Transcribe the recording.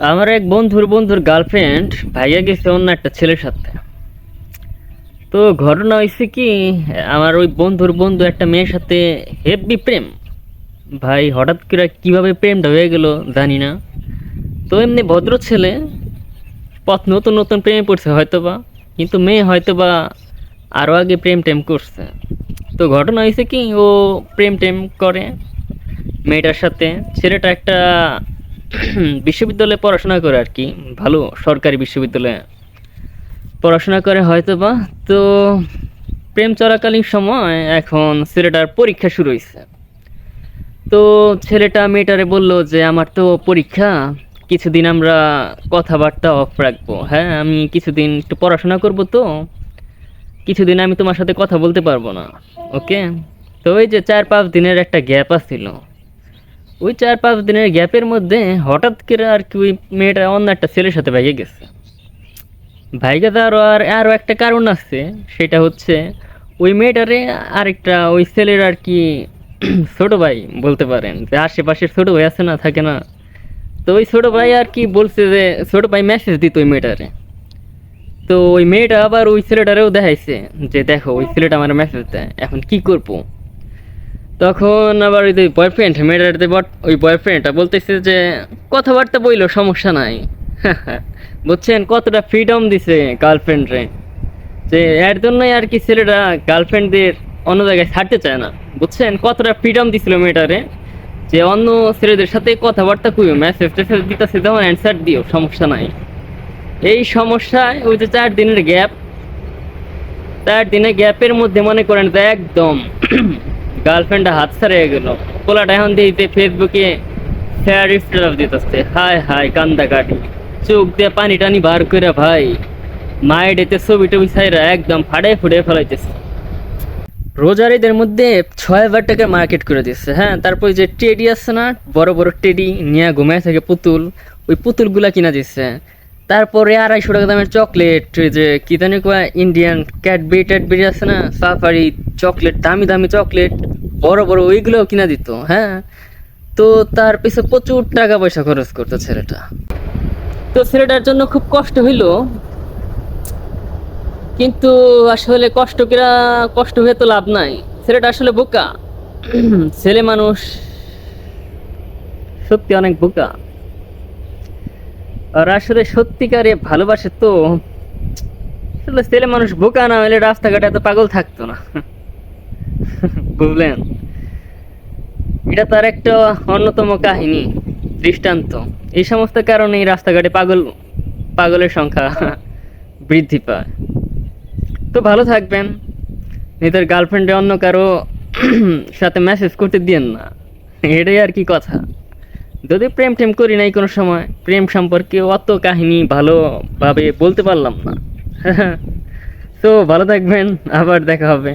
আমার এক বন্ধুর বন্ধুর গার্লফ্রেন্ড ভাইয়া গেছে অন্য একটা ছেলের সাথে। তো ঘটনা হয়েছে কি, আমার ওই বন্ধুর বন্ধু একটা মেয়ের সাথে হেভি প্রেম। ভাই হঠাৎ করে কীভাবে প্রেমটা হয়ে গেল জানি না। তো এমনি ভদ্র ছেলে, পথ নতুন নতুন প্রেমে পড়ছে হয়তো বা কিন্তু মেয়ে হয়তো বা আরও আগে প্রেম টেম করছে। তো ঘটনা হয়েছে কি, ও প্রেম টেম করে মেয়েটার সাথে। ছেলেটা একটা বিশ্ববিদ্যালয়ে পড়াশোনা করে আর কি, ভালো সরকারি বিশ্ববিদ্যালয়ে পড়াশোনা করে হয়তো বা তো প্রেম চলাকালীন সময় এখন ছেলেটার পরীক্ষা শুরু হয়েছে তো ছেলেটা মেয়েটারে বলল যে, আমার তো পরীক্ষা, কিছুদিন আমরা কথাবার্তা অফ রাখব। হ্যাঁ আমি কিছুদিন একটু পড়াশোনা করব তো, কিছুদিন আমি তোমার সাথে কথা বলতে পারব না। ওকে তো ওই যে চার পাঁচ দিনের একটা গ্যাপ আসছিল ওই চার পাঁচ দিনের গ্যাপের মধ্যে হঠাৎ করে আর কি ওই মেয়েটা অন্য একটা ছেলের সাথে ভাইগে গেছে। ভাইগে আরও আর আরও একটা কারণ আছে, সেটা হচ্ছে ওই মেয়েটারে আরেকটা ওই ছেলের আর কি ছোট ভাই বলতে পারেন, যে আশেপাশের ছোট ভাই আছে না, থাকে না। তো ওই ছোট ভাই আর কি বলছে যে ছোট ভাই মেসেজ দিত ওই মেয়েটারে। তো ওই মেয়েটা আবার ওই ছেলেটারেও দেখাইছে যে দেখো, ওই ছেলেটা আমার মেসেজ দেয়, এখন কি করব? তখন আবার ওই বয়ফ্রেন্ড মেয়েটার যে বট- ওই বয়ফ্রেন্ডটা বলতেছে যে, কথাবার্তা বইল, সমস্যা নাই। বুঝছেন? কতটা ফ্রিডম দিছে গার্লফ্রেন্ডরে যে, এর জন্যই আর কি ছেলেরা গার্লফ্রেন্ডদের অন্য জায়গায় ছাড়তে চায় না। বুঝছেন? কতটা ফ্রিডম দিছিল মেয়েটারে যে, অন্য ছেলেদের সাথে কথাবার্তা কইও মেসেজ টেসেজ দিতেছে, যেমন অ্যান্সার দিও, সমস্যা নাই। এই সমস্যায় ওই যে চার দিনের গ্যাপ চার দিনের গ্যাপের মধ্যে মনে করেন একদম গার্লফ্রেন্ডটা হাত ছাড়িয়ে গেল। পোলাটা এখন দিতে ফেসবুকে শেয়ার স্ট্যাটাস দিতেছে। হায় হায় কান্দা কাটি চোখ দিয়ে পানি টানি বার করে ভাই। মায়ের এতে ছবি টবি ছাইরা একদম ফাড়ে ফুড়ে ফেলাইতেছে। রোজার ঈদের মধ্যে ছয় হাজার টাকা মার্কেট করে দিচ্ছে হ্যাঁ তারপর যে টেডি আছে না, বড় বড় টেডি নিয়ে ঘুমায় থাকে পুতুল, ওই পুতুলগুলা কিনা দিচ্ছে তারপরে আড়াইশো টাকা দামের চকলেট যে কি জানি ইন্ডিয়ান ক্যাডবেরি ট্যাডবেরি আছে না সাফারি চকলেট, দামি দামি চকলেট, বড় বড় ওইগুলোও কিনা দিত হ্যাঁ? তো তার পিছে প্রচুর টাকা পয়সা খরচ করতো ছেলেটা। তো ছেলেটার জন্য খুব কষ্ট হইল। কিন্তু আসলে কষ্ট কিরা, কষ্ট হয়ে তো লাভ নাই। ছেলেটা আসলে বোকা। ছেলে মানুষ সত্যি অনেক বোকা। আর আসলে সত্যিকারে ভালোবাসে তো। আসলে ছেলে মানুষ বোকা না হলে রাস্তাঘাটে এত পাগল থাকতো না। বুঝলেন? এটা তার একটা অন্যতম কাহিনী, দৃষ্টান্ত। এই সমস্ত কারণেই রাস্তাঘাটে পাগল, পাগলের সংখ্যা বৃদ্ধি পায়। তো ভালো থাকবেন। নিজের গার্লফ্রেন্ডে অন্য কারও সাথে মেসেজ করতে দিয়েন না। এটাই আর কি কথা। যদি প্রেম টেম করি নাই কোনো সময়, প্রেম সম্পর্কে অত কাহিনী ভালোভাবে বলতে পারলাম না। তো ভালো থাকবেন, আবার দেখা হবে।